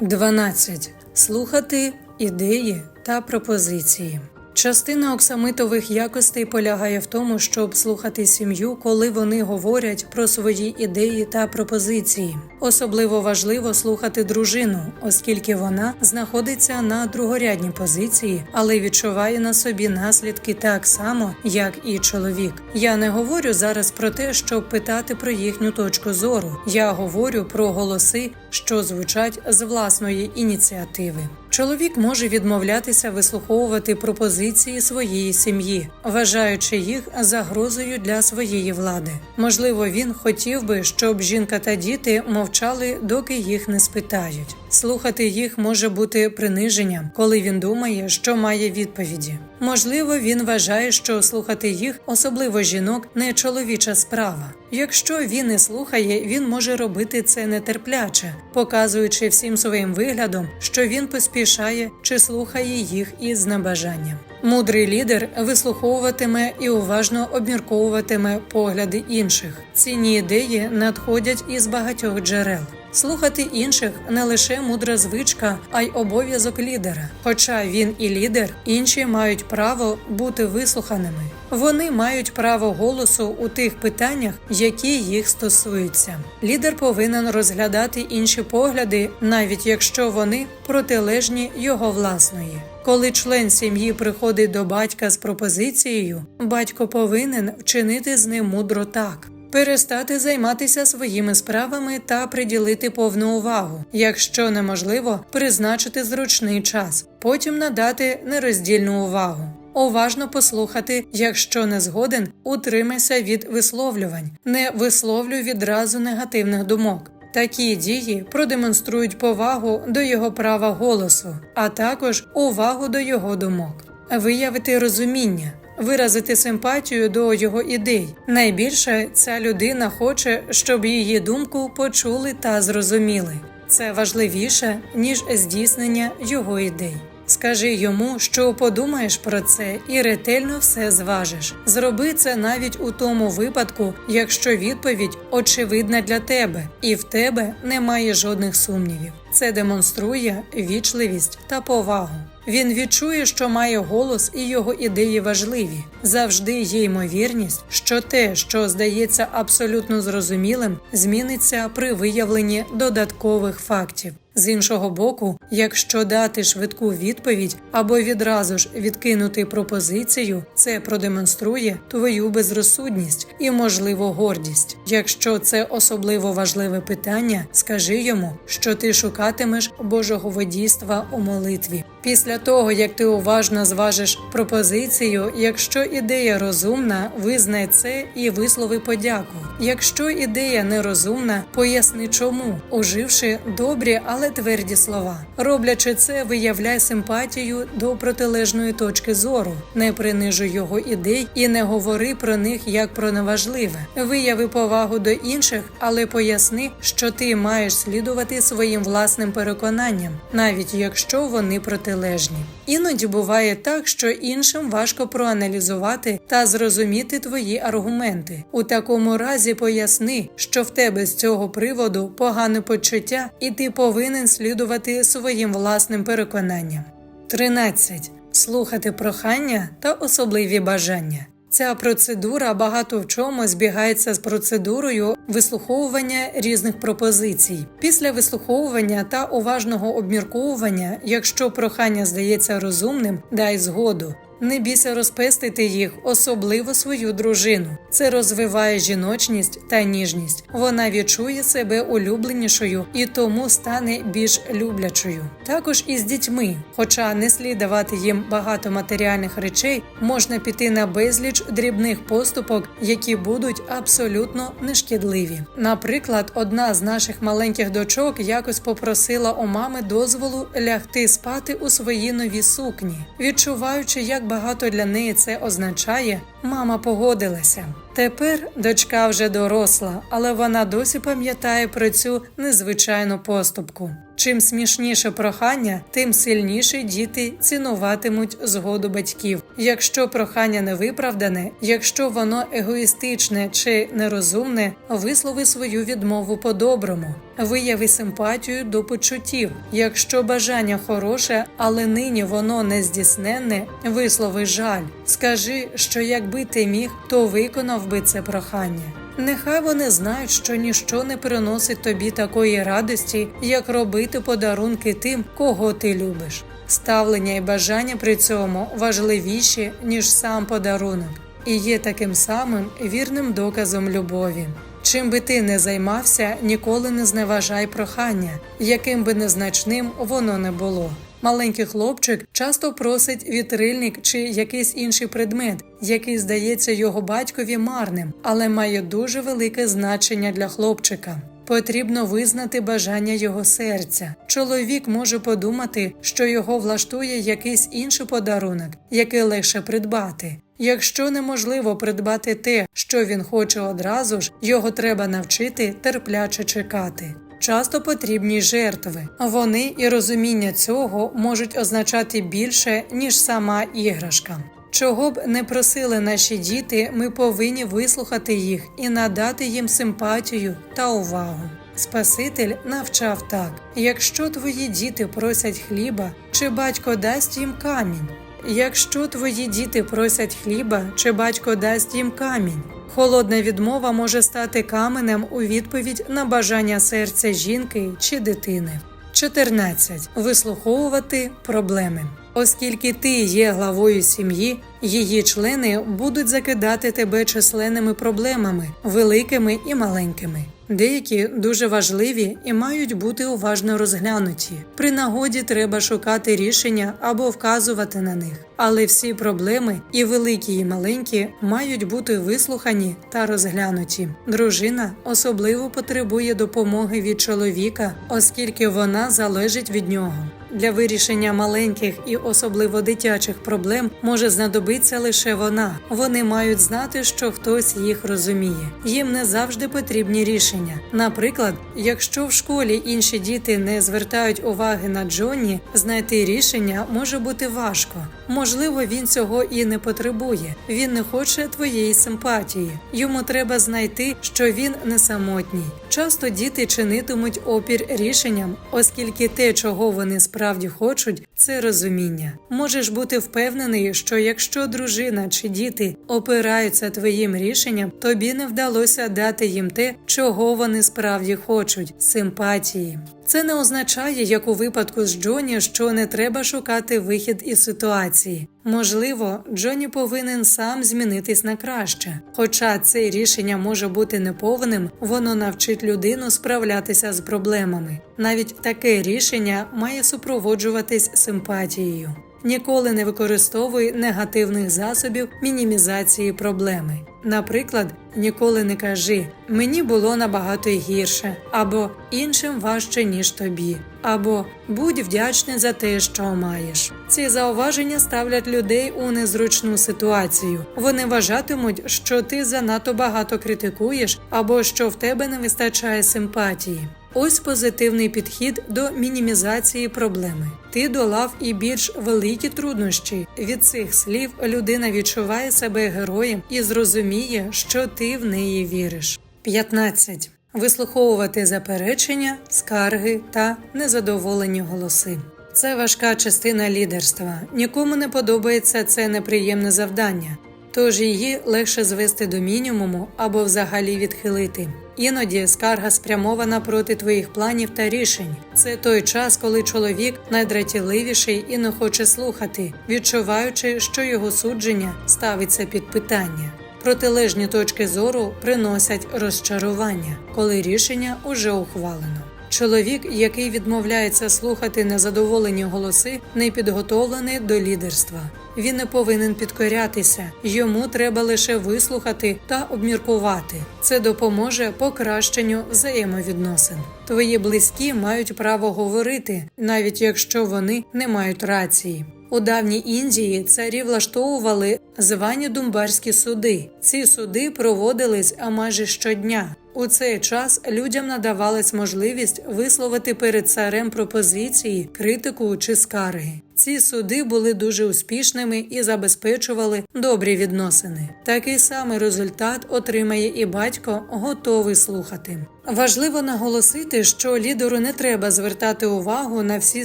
12. Слухати ідеї та пропозиції. Частина оксамитових якостей полягає в тому, щоб слухати сім'ю, коли вони говорять про свої ідеї та пропозиції. Особливо важливо слухати дружину, оскільки вона знаходиться на другорядній позиції, але відчуває на собі наслідки так само, як і чоловік. Я не говорю зараз про те, щоб питати про їхню точку зору. Я говорю про голоси, що звучать з власної ініціативи. Чоловік може відмовлятися вислуховувати пропозиції своєї сім'ї, вважаючи їх загрозою для своєї влади. Можливо, він хотів би, щоб жінка та діти мовчали, доки їх не спитають. Слухати їх може бути приниженням, коли він думає, що має відповіді. Можливо, він вважає, що слухати їх, особливо жінок, не чоловіча справа. Якщо він не слухає, він може робити це нетерпляче, показуючи всім своїм виглядом, що він поспішає чи слухає їх із небажанням. Мудрий лідер вислуховуватиме і уважно обмірковуватиме погляди інших. Цінні ідеї надходять із багатьох джерел. Слухати інших не лише мудра звичка, а й обов'язок лідера. Хоча він і лідер, інші мають право бути вислуханими. Вони мають право голосу у тих питаннях, які їх стосуються. Лідер повинен розглядати інші погляди, навіть якщо вони протилежні його власної. Коли член сім'ї приходить до батька з пропозицією, батько повинен вчинити з ним мудро так. Перестати займатися своїми справами та приділити повну увагу, якщо неможливо, призначити зручний час, потім надати нероздільну увагу. Уважно послухати, якщо не згоден, утримайся від висловлювань, не висловлюй відразу негативних думок. Такі дії продемонструють повагу до його права голосу, а також увагу до його думок, виявити розуміння виразити симпатію до його ідей. Найбільше ця людина хоче, щоб її думку почули та зрозуміли. Це важливіше ніж здійснення його ідей. Скажи йому, що подумаєш про це, і ретельно все зважиш. Зроби це навіть у тому випадку, якщо відповідь очевидна для тебе, і в тебе немає жодних сумнівів. Це демонструє вічливість та повагу. Він відчує, що має голос і його ідеї важливі. Завжди є ймовірність, що те, що здається абсолютно зрозумілим, зміниться при виявленні додаткових фактів. З іншого боку, якщо дати швидку відповідь або відразу ж відкинути пропозицію, це продемонструє твою безрозсудність і, можливо, гордість. Якщо це особливо важливе питання, скажи йому, що ти шукатимеш Божого водійства у молитві. Після того, як ти уважно зважиш пропозицію, якщо ідея розумна, визнай це і вислови подяку. Якщо ідея нерозумна, поясни чому, уживши добрі, але тверді слова. Роблячи це, виявляй симпатію до протилежної точки зору, не принижуй його ідей і не говори про них як про неважливе. Вияви повагу до інших, але поясни, що ти маєш слідувати своїм власним переконанням, навіть якщо вони протилежні. Іноді буває так, що іншим важко проаналізувати та зрозуміти твої аргументи. У такому разі поясни, що в тебе з цього приводу погане почуття, і ти повинен слідувати своїм власним переконанням. 13. слухати прохання та особливі бажання. Ця процедура багато в чому збігається з процедурою вислуховування різних пропозицій. Після вислуховування та уважного обмірковування, якщо прохання здається розумним, дай згоду. Не бійся розпестити їх, особливо свою дружину. Це розвиває жіночність та ніжність. Вона відчує себе улюбленішою і тому стане більш люблячою. Також і з дітьми, хоча не слід давати їм багато матеріальних речей, можна піти на безліч дрібних поступок, які будуть абсолютно нешкідливі. Наприклад, одна з наших маленьких дочок якось попросила у мами дозволу лягти спати у своїй новій сукні, відчуваючи, як багато для неї це означає, мама погодилася. Тепер дочка вже доросла, але вона досі пам'ятає про цю незвичайну поступку. Чим смішніше прохання, тим сильніше діти цінуватимуть згоду батьків. Якщо прохання не виправдане, якщо воно егоїстичне чи нерозумне, вислови свою відмову по-доброму. Вияви симпатію до почуттів. Якщо бажання хороше, але нині воно не здійсненне, вислови жаль. Скажи, що якби ти міг, то виконав би це прохання. Нехай вони знають, що ніщо не приносить тобі такої радості, як робити подарунки тим, кого ти любиш. Ставлення і бажання при цьому важливіші, ніж сам подарунок, і є таким самим вірним доказом любові. Чим би ти не займався, ніколи не зневажай прохання, яким би незначним воно не було. Маленький хлопчик часто просить вітрильник чи якийсь інший предмет, який здається його батькові марним, але має дуже велике значення для хлопчика. Потрібно визнати бажання його серця. Чоловік може подумати, що його влаштує якийсь інший подарунок, який легше придбати. Якщо неможливо придбати те, що він хоче одразу ж, його треба навчити терпляче чекати. Часто потрібні жертви. Вони і розуміння цього можуть означати більше, ніж сама іграшка. Чого б не просили наші діти, ми повинні вислухати їх і надати їм симпатію та увагу. Спаситель навчав так: якщо твої діти просять хліба, чи батько дасть їм камінь? Якщо твої діти просять хліба, чи батько дасть їм камінь? Холодна відмова може стати каменем у відповідь на бажання серця жінки чи дитини. 14. Вислуховувати проблеми. Оскільки ти є главою сім'ї, її члени будуть закидати тебе численними проблемами, великими і маленькими. Деякі дуже важливі і мають бути уважно розглянуті. При нагоді треба шукати рішення або вказувати на них. Але всі проблеми, і великі, і маленькі, мають бути вислухані та розглянуті. Дружина особливо потребує допомоги від чоловіка, оскільки вона залежить від нього. Для вирішення маленьких і особливо дитячих проблем може знадобитися лише вона. Вони мають знати, що хтось їх розуміє. Їм не завжди потрібні рішення. Наприклад, якщо в школі інші діти не звертають уваги на Джонні, знайти рішення може бути важко. Можливо, він цього і не потребує. Він не хоче твоєї симпатії. Йому треба знайти, що він не самотній. Часто діти чинитимуть опір рішенням, оскільки те, чого вони справді хочуть, це розуміння. Можеш бути впевнений, що якщо дружина чи діти опираються твоїм рішенням, тобі не вдалося дати їм те, чого вони справді хочуть симпатії. Це не означає, як у випадку з Джоні, що не треба шукати вихід із ситуації. Можливо, Джоні повинен сам змінитись на краще. Хоча це рішення може бути неповним, воно навчить людину справлятися з проблемами. Навіть таке рішення має супроводжуватись симпатією. Ніколи не використовуй негативних засобів мінімізації проблеми. Наприклад, ніколи не кажи мені було набагато гірше, або іншим важче, ніж тобі, або будь вдячний за те, що маєш. Ці зауваження ставлять людей у незручну ситуацію. Вони вважатимуть, що ти занадто багато критикуєш, або що в тебе не вистачає симпатії. Ось позитивний підхід до мінімізації проблеми. Ти долав і більш великі труднощі. Від цих слів людина відчуває себе героєм і зрозуміє, що ти в неї віриш. 15. Вислуховувати заперечення, скарги та незадоволені голоси. Це важка частина лідерства. Нікому не подобається це неприємне завдання, тож її легше звести до мінімуму або взагалі відхилити. Іноді скарга спрямована проти твоїх планів та рішень. Це той час, коли чоловік найдратіливіший і не хоче слухати, відчуваючи, що його судження ставиться під питання. Протилежні точки зору приносять розчарування, коли рішення уже ухвалено. Чоловік, який відмовляється слухати незадоволені голоси, не підготовлений до лідерства. Він не повинен підкорятися, йому треба лише вислухати та обміркувати. Це допоможе покращенню взаємовідносин. Твої близькі мають право говорити, навіть якщо вони не мають рації. У давній Індії царі влаштовували звані думбарські суди. Ці суди проводились майже щодня. У цей час людям надавалась можливість висловити перед царем пропозиції, критику чи скарги. Ці суди були дуже успішними і забезпечували добрі відносини. Такий самий результат отримає і батько, готовий слухати. Важливо наголосити, що лідеру не треба звертати увагу на всі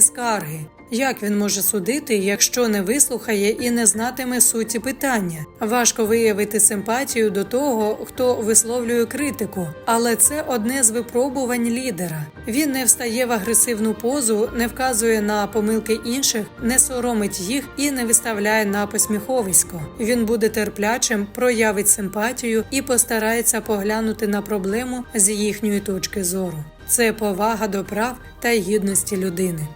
скарги. Як він може судити, якщо не вислухає і не знатиме суті питання? Важко виявити симпатію до того, хто висловлює критику, але це одне з випробувань лідера. Він не встає в агресивну позу, не вказує на помилки інших, не соромить їх і не виставляє на посміховисько. Він буде терплячим, проявить симпатію і постарається поглянути на проблему з їхньої точки зору. Це повага до прав та гідності людини.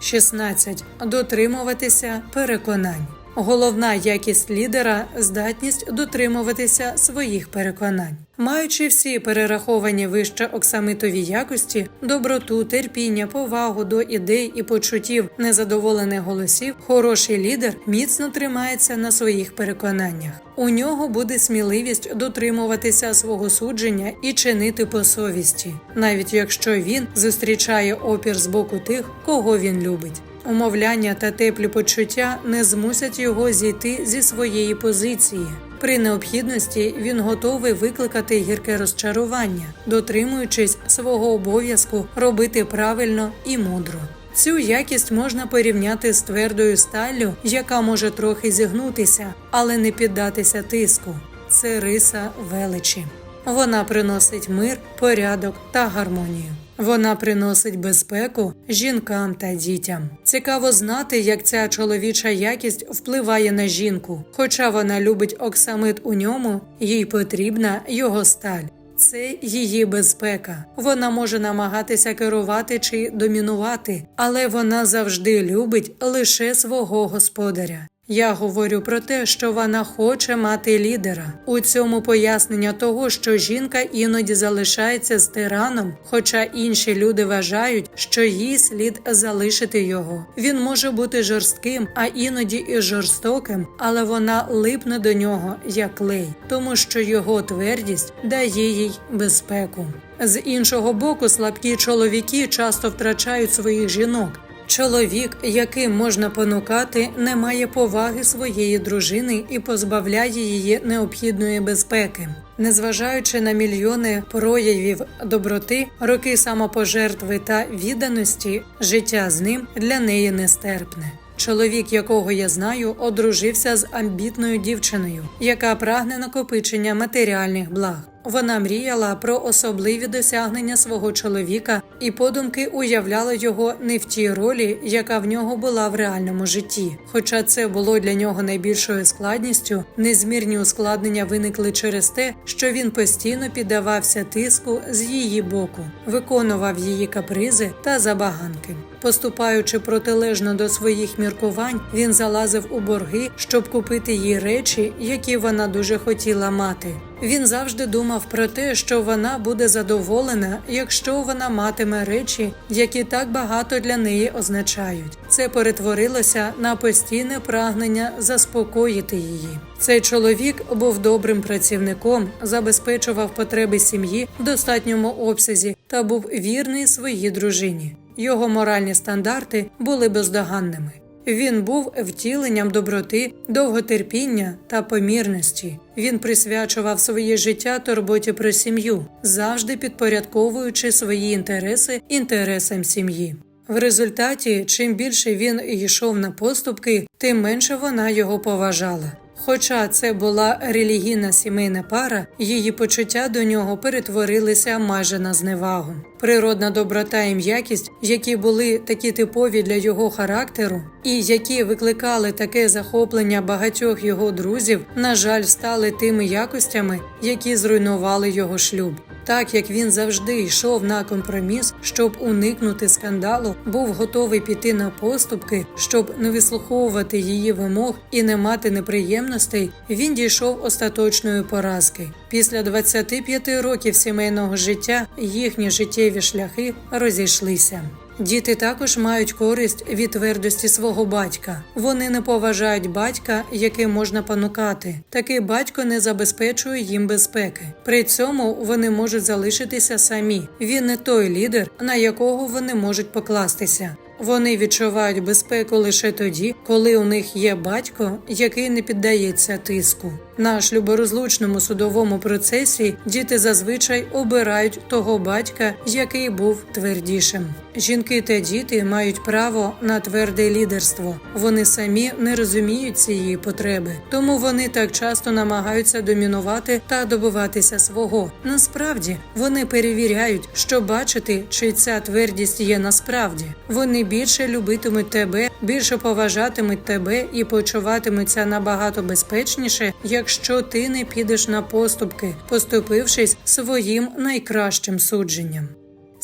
16. Дотримуватися переконань. Головна якість лідера здатність дотримуватися своїх переконань. Маючи всі перераховані вище оксамитові якості, доброту, терпіння, повагу до ідей і почуттів незадоволених голосів, хороший лідер міцно тримається на своїх переконаннях. У нього буде сміливість дотримуватися свого судження і чинити по совісті, навіть якщо він зустрічає опір з боку тих, кого він любить. Умовляння та теплі почуття не змусять його зійти зі своєї позиції. При необхідності він готовий викликати гірке розчарування, дотримуючись свого обов'язку робити правильно і мудро. Цю якість можна порівняти з твердою сталлю, яка може трохи зігнутися, але не піддатися тиску. Це риса величі. Вона приносить мир, порядок та гармонію. Вона приносить безпеку жінкам та дітям. Цікаво знати, як ця чоловіча якість впливає на жінку. Хоча вона любить оксамит у ньому, їй потрібна його сталь. Це її безпека. Вона може намагатися керувати чи домінувати, але вона завжди любить лише свого господаря. Я говорю про те, що вона хоче мати лідера. У цьому пояснення того, що жінка іноді залишається з тираном, хоча інші люди вважають, що їй слід залишити його. Він може бути жорстким, а іноді і жорстоким, але вона липне до нього як клей, тому що його твердість дає їй безпеку. З іншого боку, слабкі чоловіки часто втрачають своїх жінок. Чоловік, яким можна понукати, не має поваги своєї дружини і позбавляє її необхідної безпеки. Незважаючи на мільйони проявів доброти, роки самопожертви та відданості, життя з ним для неї нестерпне. Чоловік, якого я знаю, одружився з амбітною дівчиною, яка прагне накопичення матеріальних благ. Вона мріяла про особливі досягнення свого чоловіка і подумки уявляла його не в тій ролі, яка в нього була в реальному житті. Хоча це було для нього найбільшою складністю, незмірні ускладнення виникли через те, що він постійно піддавався тиску з її боку, виконував її капризи та забаганки. Поступаючи протилежно до своїх міркувань, він залазив у борги, щоб купити їй речі, які вона дуже хотіла мати. Він завжди думав про те, що вона буде задоволена, якщо вона матиме речі, які так багато для неї означають. Це перетворилося на постійне прагнення заспокоїти її. Цей чоловік був добрим працівником, забезпечував потреби сім'ї в достатньому обсязі та був вірний своїй дружині. Його моральні стандарти були бездоганними. Він був втіленням доброти, довготерпіння та помірності. Він присвячував своє життя турботі про сім'ю, завжди підпорядковуючи свої інтереси інтересам сім'ї. В результаті, чим більше він йшов на поступки, тим менше вона його поважала. Хоча це була релігійна сімейна пара, її почуття до нього перетворилися майже на зневагу. Природна доброта і м'якість, які були такі типові для його характеру, і які викликали таке захоплення багатьох його друзів, на жаль, стали тими якостями, які зруйнували його шлюб. Так як він завжди йшов на компроміс, щоб уникнути скандалу, був готовий піти на поступки, щоб не вислуховувати її вимог і не мати неприємностей, він дійшов остаточної поразки. Після 25 років сімейного життя їхні життєві шляхи розійшлися. Діти також мають користь від твердості свого батька. Вони не поважають батька, яким можна понукати. Такий батько не забезпечує їм безпеки. При цьому вони можуть залишитися самі. Він не той лідер, на якого вони можуть покластися. Вони відчувають безпеку лише тоді, коли у них є батько, який не піддається тиску. На шлюборозлучному судовому процесі діти зазвичай обирають того батька, який був твердішим. Жінки та діти мають право на тверде лідерство. Вони самі не розуміють цієї потреби, тому вони так часто намагаються домінувати та добиватися свого. Насправді вони перевіряють, що бачити, чи ця твердість є насправді. Вони більше любитимуть тебе, більше поважатимуть тебе і почуватимуться набагато безпечніше, якщо ти не підеш на поступки, поступившись своїм найкращим судженням.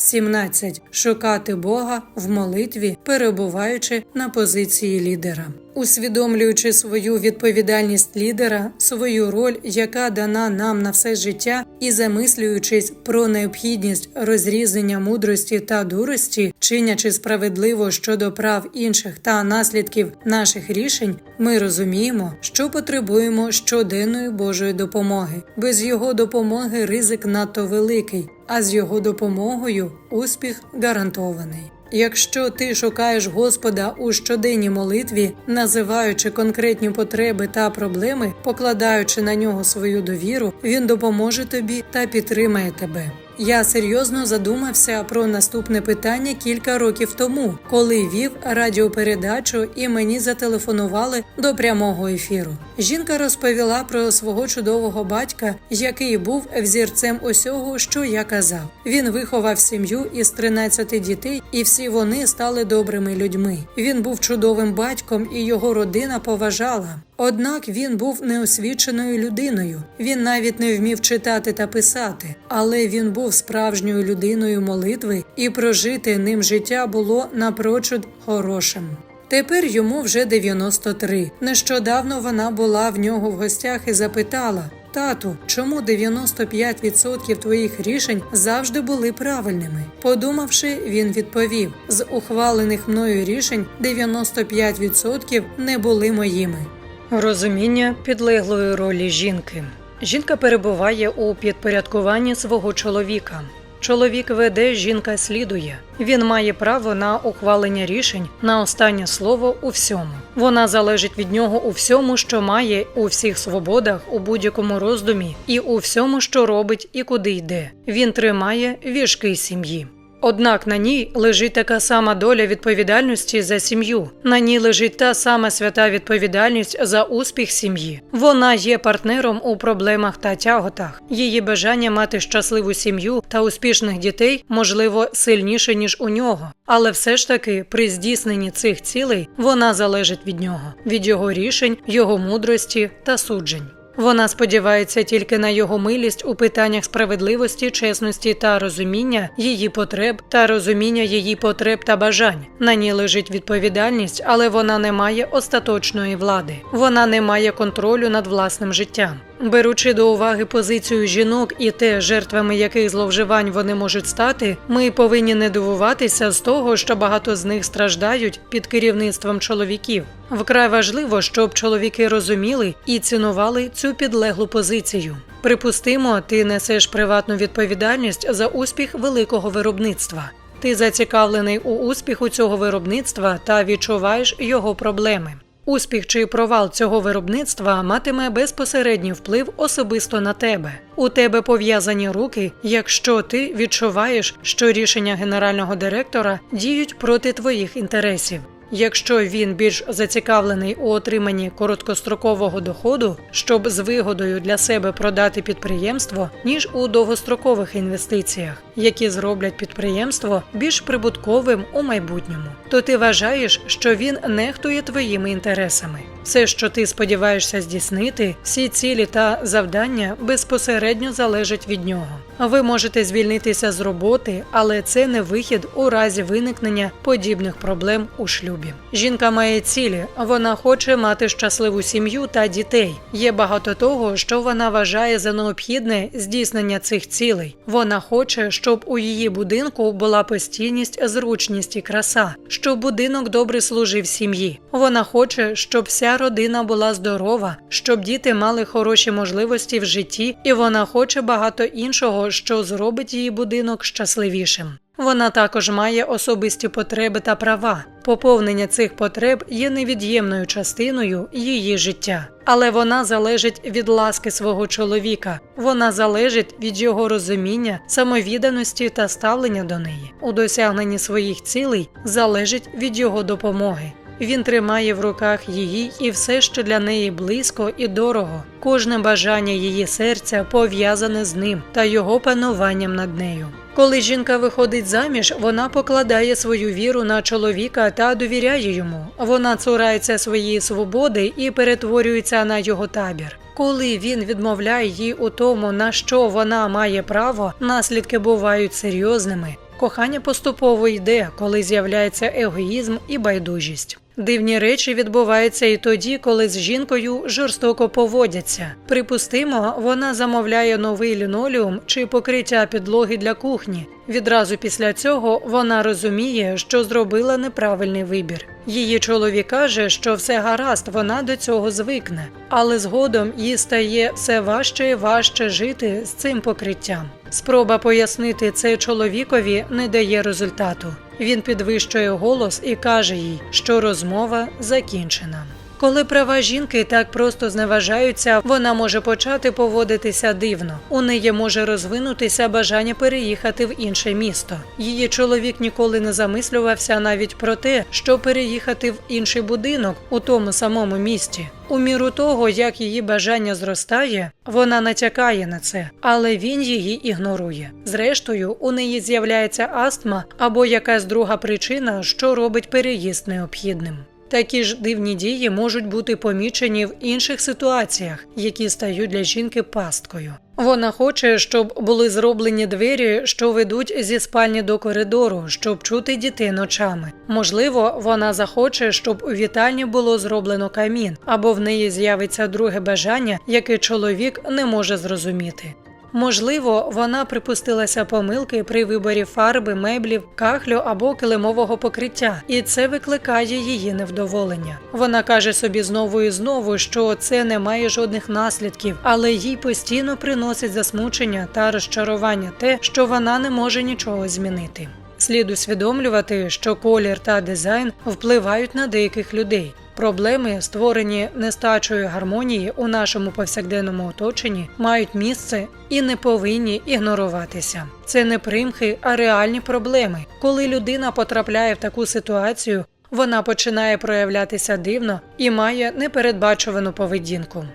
17. Шукати Бога в молитві, перебуваючи на позиції лідера. Усвідомлюючи свою відповідальність лідера, свою роль, яка дана нам на все життя, і замислюючись про необхідність розрізнення мудрості та дурості, чинячи справедливо щодо прав інших та наслідків наших рішень, ми розуміємо, що потребуємо щоденної Божої допомоги. Без його допомоги ризик надто великий, а з його допомогою успіх гарантований. Якщо ти шукаєш Господа у щоденній молитві, називаючи конкретні потреби та проблеми, покладаючи на нього свою довіру, він допоможе тобі та підтримає тебе. Я серйозно задумався про наступне питання кілька років тому, коли вів радіопередачу і мені зателефонували до прямого ефіру. Жінка розповіла про свого чудового батька, який був взірцем усього, що я казав. Він виховав сім'ю із 13 дітей, і всі вони стали добрими людьми. Він був чудовим батьком, і його родина поважала. Однак він був неосвіченою людиною. Він навіть не вмів читати та писати, але він був справжньою людиною молитви, і прожити ним життя було напрочуд хорошим. Тепер йому вже 93. Нещодавно вона була в нього в гостях і запитала: Тату, чому 95% твоїх рішень завжди були правильними? Подумавши, він відповів: з ухвалених мною рішень 95% не були моїми. Розуміння підлеглої ролі жінки. Жінка перебуває у підпорядкуванні свого чоловіка. Чоловік веде, жінка слідує. Він має право на ухвалення рішень на останнє слово у всьому. Вона залежить від нього у всьому, що має, у всіх свободах, у будь-якому роздумі, і у всьому, що робить і куди йде. Він тримає віжки сім'ї. Однак на ній лежить така сама доля відповідальності за сім'ю. На ній лежить та сама свята відповідальність за успіх сім'ї. Вона є партнером у проблемах та тяготах. Її бажання мати щасливу сім'ю та успішних дітей можливо сильніше ніж у нього. Але все ж таки, при здійсненні цих цілей вона залежить від нього, від його рішень, його мудрості та суджень. Вона сподівається тільки на його милість у питаннях справедливості, чесності та розуміння її потреб та розуміння її потреб та бажань. На ній лежить відповідальність, але вона не має остаточної влади. Вона не має контролю над власним життям. Беручи до уваги позицію жінок і те, жертвами яких зловживань вони можуть стати, ми повинні не дивуватися з того, що багато з них страждають під керівництвом чоловіків. Вкрай важливо, щоб чоловіки розуміли і цінували цю підлеглу позицію. Припустимо, ти несеш приватну відповідальність за успіх великого виробництва. Ти зацікавлений у успіху цього виробництва та відчуваєш його проблеми. Успіх чи провал цього виробництва матиме безпосередній вплив особисто на тебе. У тебе пов'язані руки, якщо ти відчуваєш, що рішення генерального директора діють проти твоїх інтересів. Якщо він більш зацікавлений у отриманні короткострокового доходу, щоб з вигодою для себе продати підприємство, ніж у довгострокових інвестиціях, які зроблять підприємство більш прибутковим у майбутньому, то ти вважаєш, що він нехтує твоїми інтересами. Все, що ти сподіваєшся здійснити, всі цілі та завдання безпосередньо залежать від нього. Ви можете звільнитися з роботи, але це не вихід у разі виникнення подібних проблем у шлюбі. Жінка має цілі, вона хоче мати щасливу сім'ю та дітей. Є багато того, що вона вважає за необхідне здійснення цих цілей. Вона хоче, щоб у її будинку була постійність, зручність і краса, щоб будинок добре служив сім'ї. Вона хоче, щоб вся родина була здорова, щоб діти мали хороші можливості в житті, і вона хоче багато іншого, що зробить її будинок щасливішим. Вона також має особисті потреби та права. Поповнення цих потреб є невід'ємною частиною її життя, але вона залежить від ласки свого чоловіка. Вона залежить від його розуміння, самовідданості та ставлення до неї. У досягненні своїх цілей залежить від його допомоги. Він тримає в руках її і все, що для неї близько і дорого. Кожне бажання її серця пов'язане з ним та його пануванням над нею. Коли жінка виходить заміж, вона покладає свою віру на чоловіка та довіряє йому. Вона цурається своєї свободи і перетворюється на його табір. Коли він відмовляє їй у тому, на що вона має право, наслідки бувають серйозними. Кохання поступово йде, коли з'являється егоїзм і байдужість. Дивні речі відбуваються і тоді, коли з жінкою жорстоко поводяться. Припустимо, вона замовляє новий лінолеум чи покриття підлоги для кухні. Відразу після цього вона розуміє, що зробила неправильний вибір. Її чоловік каже, що все гаразд, вона до цього звикне, але згодом їй стає все важче і важче жити з цим покриттям. Спроба пояснити це чоловікові не дає результату. Він підвищує голос і каже їй, що розмова закінчена. Коли права жінки так просто зневажаються, вона може почати поводитися дивно. У неї може розвинутися бажання переїхати в інше місто. Її чоловік ніколи не замислювався навіть про те, що переїхати в інший будинок у тому самому місті. У міру того, як її бажання зростає, вона натякає на це, але він її ігнорує. Зрештою, у неї з'являється астма або якась друга причина, що робить переїзд необхідним. Такі ж дивні дії можуть бути помічені в інших ситуаціях, які стають для жінки пасткою. Вона хоче, щоб були зроблені двері, що ведуть зі спальні до коридору, щоб чути дітей ночами. Можливо, вона захоче, щоб у вітальні було зроблено камін, або в неї з'явиться друге бажання, яке чоловік не може зрозуміти. Можливо, вона припустилася помилки при виборі фарби, меблів, кахлю або килимового покриття, і це викликає її невдоволення. Вона каже собі знову і знову, що це не має жодних наслідків, але їй постійно приносить засмучення та розчарування те, що вона не може нічого змінити. Слід усвідомлювати, що колір та дизайн впливають на деяких людей. Проблеми, створені нестачою гармонії у нашому повсякденному оточенні, мають місце і не повинні ігноруватися. Це не примхи, а реальні проблеми. Коли людина потрапляє в таку ситуацію, вона починає проявлятися дивно і має непередбачувану поведінку.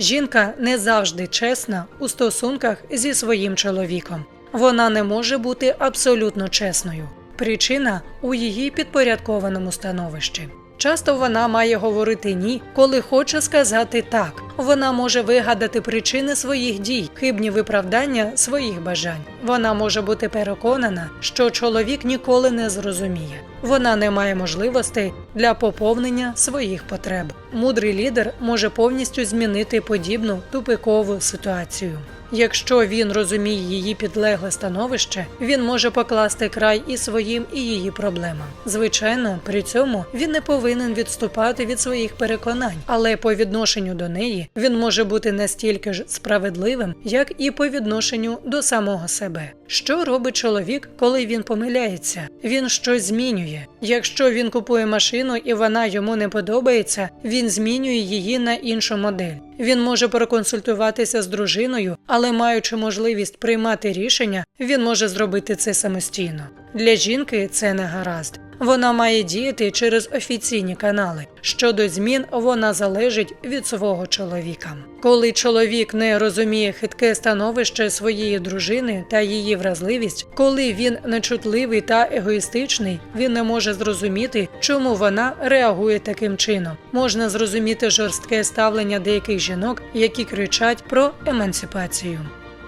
Жінка не завжди чесна у стосунках зі своїм чоловіком. Вона не може бути абсолютно чесною. Причина у її підпорядкованому становищі. Часто вона має говорити ні, коли хоче сказати так. Вона може вигадати причини своїх дій, хибні виправдання своїх бажань. Вона може бути переконана, що чоловік ніколи не зрозуміє. Вона не має можливостей для поповнення своїх потреб. Мудрий лідер може повністю змінити подібну тупикову ситуацію. Якщо він розуміє її підлегле становище, він може покласти край і своїм, і її проблемам. Звичайно, при цьому він не повинен відступати від своїх переконань, але по відношенню до неї він може бути настільки ж справедливим, як і по відношенню до самого себе. Що робить чоловік, коли він помиляється? Він щось змінює. Якщо він купує машину і вона йому не подобається, він змінює її на іншу модель. Він може проконсультуватися з дружиною, але маючи можливість приймати рішення, він може зробити це самостійно. Для жінки це не гаразд. Вона має діяти через офіційні канали. Щодо змін, вона залежить від свого чоловіка. Коли чоловік не розуміє хитке становище своєї дружини та її вразливість, коли він нечутливий та егоїстичний, він не може зрозуміти, чому вона реагує таким чином. Можна зрозуміти жорстке ставлення деяких жінок, які кричать про емансипацію.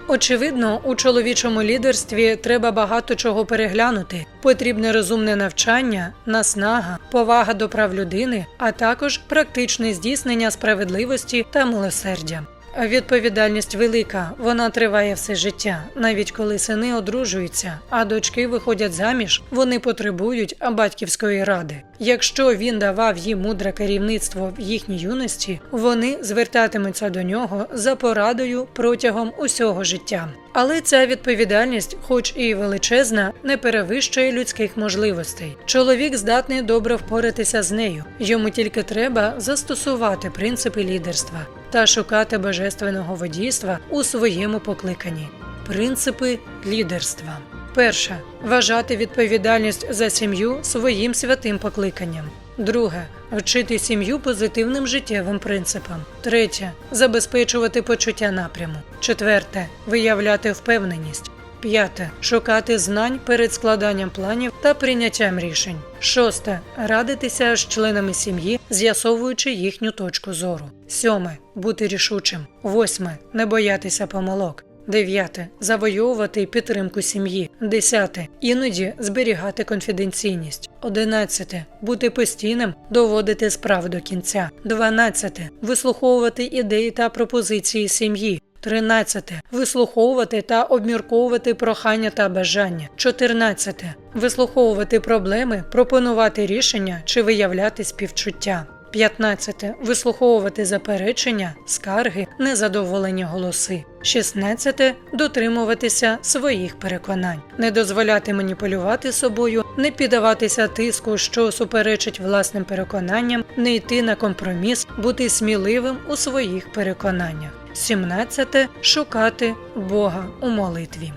Очевидно, у чоловічому лідерстві треба багато чого переглянути. Потрібне розумне навчання, наснага, повага до прав людини, а також практичне здійснення справедливості та милосердя. Відповідальність велика, вона триває все життя. Навіть коли сини одружуються, а дочки виходять заміж, вони потребують батьківської ради. Якщо він давав їм мудре керівництво в їхній юності, вони звертатимуться до нього за порадою протягом усього життя. Але ця відповідальність, хоч і величезна, не перевищує людських можливостей. Чоловік здатний добре впоратися з нею. Йому тільки треба застосувати принципи лідерства та шукати божественного водійства у своєму покликанні. Принципи лідерства. Перше вважати відповідальність за сім'ю своїм святим покликанням. Друге вчити сім'ю позитивним життєвим принципам. Третє забезпечувати почуття напряму. Четверте виявляти впевненість. П'яте шукати знань перед складанням планів та прийняттям рішень. Шосте радитися з членами сім'ї, з'ясовуючи їхню точку зору. Сьоме бути рішучим. Восьме не боятися помилок. Дев'яте завойовувати підтримку сім'ї. Десяте іноді зберігати конфіденційність. Одинадцяте бути постійним, доводити справу до кінця. Дванадцяте вислуховувати ідеї та пропозиції сім'ї. 13. Вислуховувати та обмірковувати прохання та бажання. 14. Вислуховувати проблеми, пропонувати рішення чи виявляти співчуття. 15. Вислуховувати заперечення, скарги, незадоволені голоси. 16. Дотримуватися своїх переконань, не дозволяти маніпулювати собою, не піддаватися тиску, що суперечить власним переконанням, не йти на компроміс, бути сміливим у своїх переконаннях. 17. Шукати Бога у молитві.